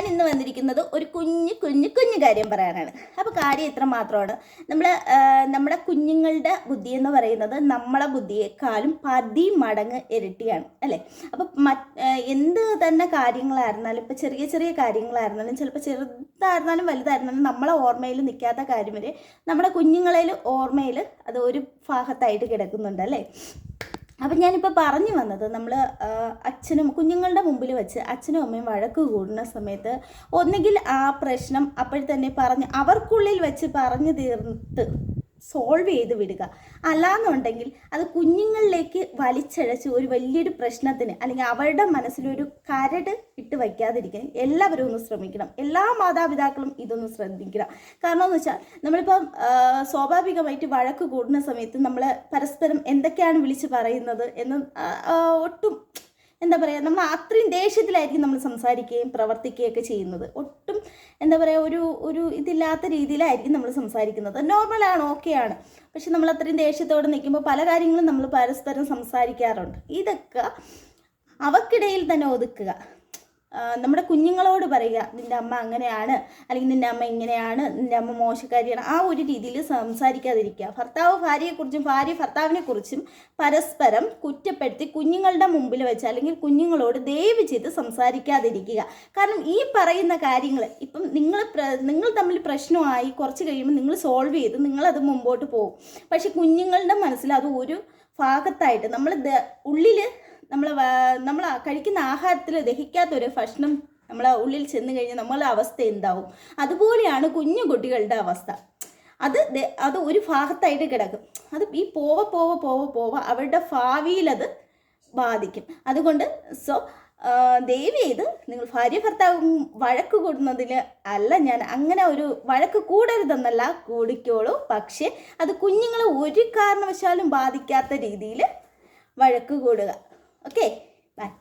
ഞാൻ ഇന്ന് വന്നിരിക്കുന്നത് ഒരു കുഞ്ഞു കുഞ്ഞു കുഞ്ഞു കാര്യം പറയാനാണ്. അപ്പോൾ കാര്യം ഇത്ര മാത്രമാണ്. നമ്മൾ നമ്മുടെ കുഞ്ഞുങ്ങളുടെ ബുദ്ധി എന്ന് പറയുന്നത് നമ്മളെ ബുദ്ധിയെക്കാളും പതി മടങ്ങ് ഇരട്ടിയാണ് അല്ലേ? അപ്പോൾ എന്ത് തന്നെ കാര്യങ്ങളായിരുന്നാലും ഇപ്പോൾ ചെറിയ ചെറിയ കാര്യങ്ങളായിരുന്നാലും ചിലപ്പോൾ ചെറുതായിരുന്നാലും വലുതായിരുന്നാലും നമ്മളെ ഓർമ്മയിൽ നിൽക്കാത്ത കാര്യം വരെ നമ്മുടെ കുഞ്ഞുങ്ങളിൽ ഓർമ്മയിൽ അത് ഒരു ഭാഗത്തായിട്ട് കിടക്കുന്നുണ്ട് അല്ലേ? അപ്പം ഞാനിപ്പോൾ പറഞ്ഞു വന്നത് നമ്മൾ അച്ഛനും കുഞ്ഞുങ്ങളുടെ മുമ്പിൽ വെച്ച് അച്ഛനും അമ്മയും വഴക്ക് കൂടുന്ന സമയത്ത് ഒന്നുകിൽ ആ പ്രശ്നം അപ്പോഴത്തന്നെ തന്നെ പറഞ്ഞ് അവർക്കുള്ളിൽ വെച്ച് പറഞ്ഞു തീർത്ത് സോൾവ് ചെയ്ത് വിടുക. അല്ലാന്നുണ്ടെങ്കിൽ അത് കുഞ്ഞുങ്ങളിലേക്ക് വലിച്ചഴച്ച് ഒരു വലിയൊരു പ്രശ്നത്തിന് അല്ലെങ്കിൽ അവരുടെ മനസ്സിലൊരു കരട് ഇട്ട് വയ്ക്കാതിരിക്കാൻ എല്ലാവരും ഒന്ന് ശ്രമിക്കണം. എല്ലാ മാതാപിതാക്കളും ഇതൊന്ന് ശ്രദ്ധിക്കണം. കാരണം എന്ന് വെച്ചാൽ നമ്മളിപ്പം സ്വാഭാവികമായിട്ട് വഴക്ക് കൂടുന്ന സമയത്ത് നമ്മൾ പരസ്പരം എന്തൊക്കെയാണ് വിളിച്ച് പറയുന്നത് എന്ന് ഒട്ടും എന്താ പറയുക നമ്മൾ അത്രയും ദേഷ്യത്തിലായിരിക്കും നമ്മൾ സംസാരിക്കുകയും പ്രവർത്തിക്കുകയൊക്കെ ചെയ്യുന്നത്. ഒട്ടും എന്താ പറയുക ഒരു ഒരു ഇതില്ലാത്ത രീതിയിലായിരിക്കും നമ്മൾ സംസാരിക്കുന്നത്. നോർമലാണ് ഓക്കെയാണ് പക്ഷെ നമ്മൾ അത്രയും ദേഷ്യത്തോടെ നിൽക്കുമ്പോൾ പല കാര്യങ്ങളും നമ്മൾ പരസ്പരം സംസാരിക്കാറുണ്ട്. ഇതൊക്കെ അവക്കിടയിൽ തന്നെ ഒതുക്കുക. നമ്മുടെ കുഞ്ഞുങ്ങളോട് പറയുക നിന്റെ അമ്മ അങ്ങനെയാണ് അല്ലെങ്കിൽ നിന്റെ അമ്മ ഇങ്ങനെയാണ് നിന്റെ അമ്മ മോശക്കാരിയാണ് ആ ഒരു രീതിയിൽ സംസാരിക്കാതിരിക്കുക. ഭർത്താവ് ഭാര്യയെക്കുറിച്ചും ഭാര്യ ഭർത്താവിനെക്കുറിച്ചും പരസ്പരം കുറ്റപ്പെടുത്തി കുഞ്ഞുങ്ങളുടെ മുമ്പിൽ വെച്ച് അല്ലെങ്കിൽ കുഞ്ഞുങ്ങളോട് ദയവ് ചെയ്ത് സംസാരിക്കാതിരിക്കുക. കാരണം ഈ പറയുന്ന കാര്യങ്ങൾ ഇപ്പം നിങ്ങൾ നിങ്ങൾ തമ്മിൽ പ്രശ്നമായി കുറച്ച് കഴിയുമ്പോൾ നിങ്ങൾ സോൾവ് ചെയ്ത് നിങ്ങളത് മുമ്പോട്ട് പോകും. പക്ഷെ കുഞ്ഞുങ്ങളുടെ മനസ്സിൽ അത് ഒരു ഭാഗത്തായിട്ട് നമ്മൾ ഉള്ളിൽ നമ്മൾ നമ്മൾ കഴിക്കുന്ന ആഹാരത്തിൽ ദഹിക്കാത്തൊരു ഭക്ഷണം നമ്മളെ ഉള്ളിൽ ചെന്ന് കഴിഞ്ഞാൽ നമ്മളെ അവസ്ഥ എന്താവും? അതുപോലെയാണ് കുഞ്ഞു കുട്ടികളുടെ അവസ്ഥ. അത് അത് ഒരു ഭാഗത്തായിട്ട് കിടക്കും. അത് ഈ പോവ പോവ പോവ പോവ അവരുടെ ഭാവിയിൽ അത് ബാധിക്കും. അതുകൊണ്ട് സോ ദയവ് ഇത് നിങ്ങൾ ഭാര്യ ഭർത്താവും വഴക്ക് കൂടുന്നതിൽ അല്ല ഞാൻ അങ്ങനെ ഒരു വഴക്ക് കൂടരുതെന്നല്ല കൂടിക്കോളൂ. പക്ഷേ അത് കുഞ്ഞുങ്ങളെ ഒരു കാരണവശാലും ബാധിക്കാത്ത രീതിയിൽ വഴക്ക് കൂടുക. Okay, bye.